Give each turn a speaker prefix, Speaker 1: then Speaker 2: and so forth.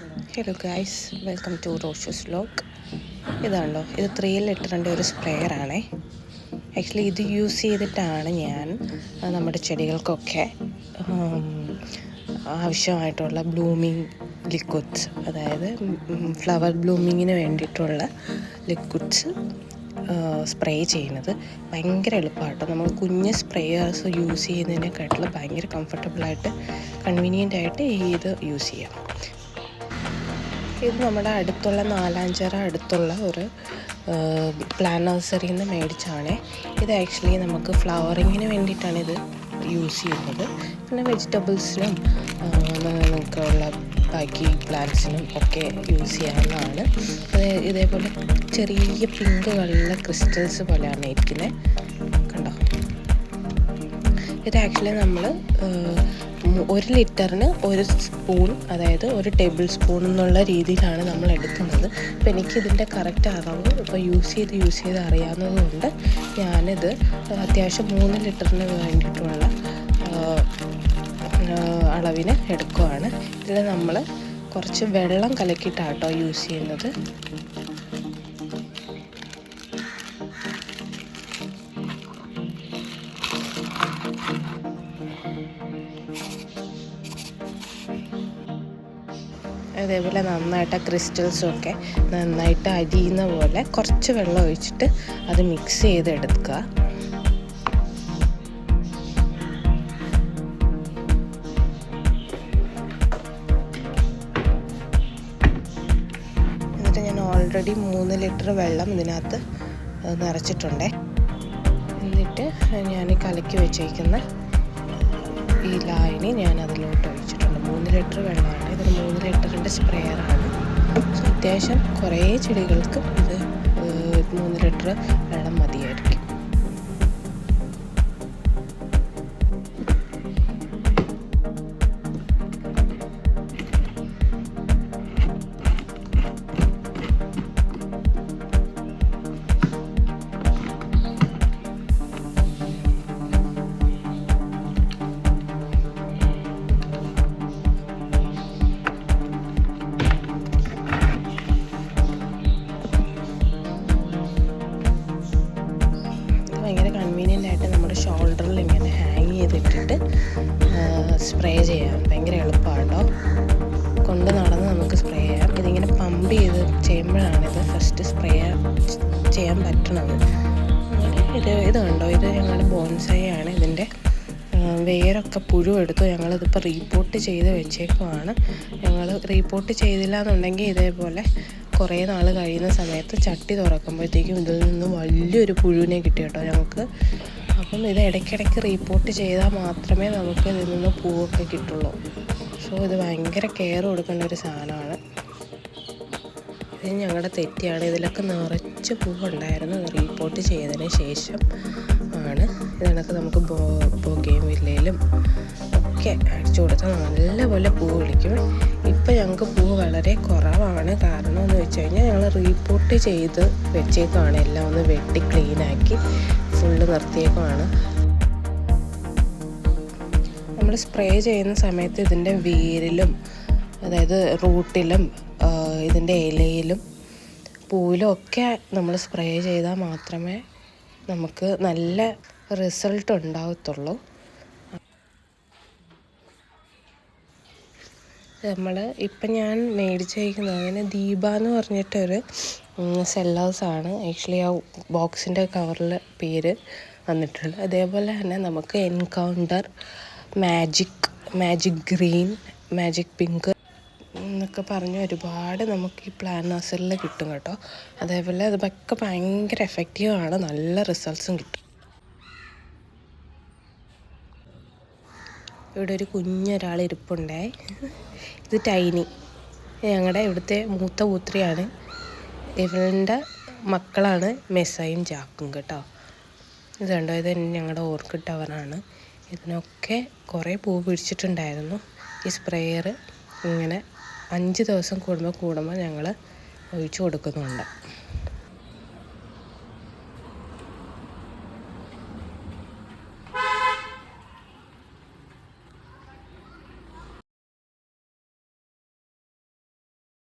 Speaker 1: Hello guys welcome to റോഷസ് ലോക്ക് ഇതാണല്ലോ ഇത് ത്രീ ലിറ്ററിന്റെ ഒരു സ്പ്രെയർ ആണേ. ആക്ച്വലി ഇത് യൂസ് ചെയ്തിട്ടാണ് ഞാൻ നമ്മുടെ ചെടികൾക്കൊക്കെ ആവശ്യമായിട്ടുള്ള ബ്ലൂമിങ് ലിക്വിഡ്സ് അതായത് ഫ്ലവർ ബ്ലൂമിങ്ങിന് വേണ്ടിയിട്ടുള്ള ലിക്വിഡ്സ് സ്പ്രേ ചെയ്യുന്നത് ഭയങ്കര എളുപ്പമാട്ടോ. നമ്മൾ കുഞ്ഞ് സ്പ്രേയേഴ്സ് യൂസ് ചെയ്യുന്നതിനെക്കാട്ടിലും ഭയങ്കര കംഫർട്ടബിളായിട്ട് കൺവീനിയന്റ് ആയിട്ട് ഇത് യൂസ് ചെയ്യാം. ഇത് നമ്മുടെ അടുത്തുള്ള നാലാഞ്ചിറ അടുത്തുള്ള ഒരു പ്ലാൻ നഴ്സറിയിൽ നിന്ന് മേടിച്ചാണ്. ഇത് ആക്ച്വലി നമുക്ക് ഫ്ലവറിങ്ങിന് വേണ്ടിയിട്ടാണ് ഇത് യൂസ് ചെയ്യുന്നത്. പിന്നെ വെജിറ്റബിൾസിനും നമുക്കുള്ള ബാക്കി പ്ലാന്റ്സിനും ഒക്കെ യൂസ് ചെയ്യാവുന്നതാണ്. ഇതേപോലെ ചെറിയ പിങ്ക് കളറിലെ ക്രിസ്റ്റൽസ് പോലെയാണ് ഇരിക്കുന്നത് കണ്ടോ? ഇത് ആക്ച്വലി നമ്മൾ ഒരു ലിറ്ററിന് ഒരു സ്പൂൺ അതായത് ഒരു ടേബിൾ സ്പൂൺ എന്നുള്ള രീതിയിലാണ് നമ്മൾ എടുക്കുന്നത്. അപ്പോൾ എനിക്കിതിന്റെ കറക്റ്റ് അളവ് ഇപ്പോൾ യൂസ് ചെയ്ത് യൂസ് ചെയ്ത് അറിയാവുന്നതുകൊണ്ട് ഞാനിത് അത്യാവശ്യം മൂന്ന് ലിറ്ററിന് വേണ്ടിയിട്ടുള്ള അളവിന് എടുക്കുവാണ്. ഇതിൽ നമ്മൾ കുറച്ച് വെള്ളം കലക്കിയിട്ടാട്ടോ യൂസ് ചെയ്യുന്നത്. അതേപോലെ നന്നായിട്ട് ആ ക്രിസ്റ്റൽസും ഒക്കെ നന്നായിട്ട് അരിയുന്ന പോലെ കുറച്ച് വെള്ളം ഒഴിച്ചിട്ട് അത് മിക്സ് ചെയ്തെടുക്കുക. എന്നിട്ട് ഞാൻ ഓൾറെഡി മൂന്ന് ലിറ്റർ വെള്ളം ഇതിനകത്ത് നിറച്ചിട്ടുണ്ട്. എന്നിട്ട് ഞാൻ കലക്കി വെച്ചേക്കുന്ന ഈ ലായനി ഞാൻ അതിലോട്ട് ഒഴിച്ചിട്ടുണ്ട്. മൂന്ന് ലിറ്റർ വെള്ളമാണ്. ഇതൊരു മൂന്ന് ലിറ്ററിന്റെ സ്പ്രെയറാണ്. അത്യാവശ്യം കുറേ ചെടികൾക്ക് ഇത് മൂന്ന് ലിറ്റർ സ്പ്രേ ചെയ്യാം. ഭയങ്കര എളുപ്പമാട്ടോ കൊണ്ട് നടന്ന് നമുക്ക് സ്പ്രേ ചെയ്യാം. ഇതിങ്ങനെ പമ്പ് ചെയ്ത് ചെയ്യുമ്പോഴാണ് ഇത് ഫസ്റ്റ് സ്പ്രേ ചെയ്യാൻ പറ്റണത് ഇത് ഇത് കണ്ടോ? ഇത് ഞങ്ങളുടെ ബോൺസൈ ആണ്. ഇതിന്റെ വേരൊക്കെ പുഴു എടുത്തു. ഞങ്ങളിതിപ്പോൾ റീപ്പോർട്ട് ചെയ്ത് വെച്ചേക്കുവാണ്. ഞങ്ങൾ റീപ്പോർട്ട് ചെയ്തില്ല എന്നുണ്ടെങ്കിൽ ഇതേപോലെ കുറേ നാൾ കഴിയുന്ന സമയത്ത് ചട്ടി തുറക്കുമ്പോഴത്തേക്കും ഇതിൽ നിന്ന് വലിയൊരു പുഴുവിനെ കിട്ടി കേട്ടോ ഞങ്ങൾക്ക്. അപ്പം ഇത് ഇടയ്ക്കിടയ്ക്ക് റീപ്പോർട്ട് ചെയ്താൽ മാത്രമേ നമുക്ക് ഇതിൽ നിന്ന് പൂവൊക്കെ കിട്ടുള്ളൂ. സോ ഇത് ഭയങ്കര കെയർ കൊടുക്കേണ്ട ഒരു സാധനമാണ്. ഇത് ഞങ്ങളുടെ തെറ്റിയാണ്. ഇതിലൊക്കെ നിറച്ച് പൂവുണ്ടായിരുന്നു. റീപ്പോർട്ട് ചെയ്തതിന് ശേഷം ആണ്. ഇതിനൊക്കെ നമുക്ക് ബോ ബോഗേം വില്ലയിലും ഒക്കെ അടിച്ചു കൊടുത്താൽ നല്ലപോലെ പൂ വിളിക്കും. ഇപ്പം ഞങ്ങൾക്ക് പൂ വളരെ കുറവാണ്. കാരണം എന്ന് വെച്ച് കഴിഞ്ഞാൽ ഞങ്ങൾ റീപോർട്ട് ചെയ്ത് വെച്ചേക്കുവാണ്. എല്ലാം ഒന്ന് വെട്ടി ക്ലീനാക്കി ഫുള്ള് നിർത്തിയേക്കുവാണ്. നമ്മൾ സ്പ്രേ ചെയ്യുന്ന സമയത്ത് ഇതിന്റെ വേരിലും അതായത് റൂട്ടിലും ഇതിന്റെ ഇലയിലും പൂവിലും ഒക്കെ നമ്മൾ സ്പ്രേ ചെയ്താൽ മാത്രമേ നമുക്ക് നല്ല റിസൾട്ട് ഉണ്ടാവത്തുള്ളൂ. നമ്മൾ ഇപ്പം ഞാൻ മേടിച്ചേക്കുന്നത് അങ്ങനെ ദീപ എന്ന് പറഞ്ഞിട്ടൊരു സെല്ലേഴ്സാണ് ആക്ച്വലി ആ ബോക്സിന്റെ കവറിൽ പേര് വന്നിട്ടുള്ളത് അതേപോലെ തന്നെ നമുക്ക് encounter magic magic green magic pink എന്നൊക്കെ പറഞ്ഞ് ഒരുപാട് നമുക്ക് ഈ പ്ലാൻ കിട്ടും കേട്ടോ. അതേപോലെ അതൊക്കെ ഭയങ്കര എഫക്റ്റീവാണ് നല്ല റിസൾട്ട്സും കിട്ടും. ഇവിടെ ഒരു കുഞ്ഞൊരാൾ ഇരിപ്പുണ്ടേ. ഇത് ടൈനി. ഞങ്ങളുടെ ഇവിടുത്തെ മൂത്ത പൂത്രിയാണ്. ഇവളുടെ മക്കളാണ് മെസ്സയും ജാക്കും കേട്ടോ. ഇത് കണ്ടോ? ഇത് ഞങ്ങളുടെ ഓർക്കിഡ് ടവറാണ് ഇതിനൊക്കെ കുറേ പൂ പിടിച്ചിട്ടുണ്ടായിരുന്നു. ഈ സ്പ്രേയർ ഇങ്ങനെ അഞ്ച് ദിവസം കൂടുമ്പോൾ കൂടുമ്പോൾ ഞങ്ങൾ ഒഴിച്ചു കൊടുക്കുന്നുണ്ട്.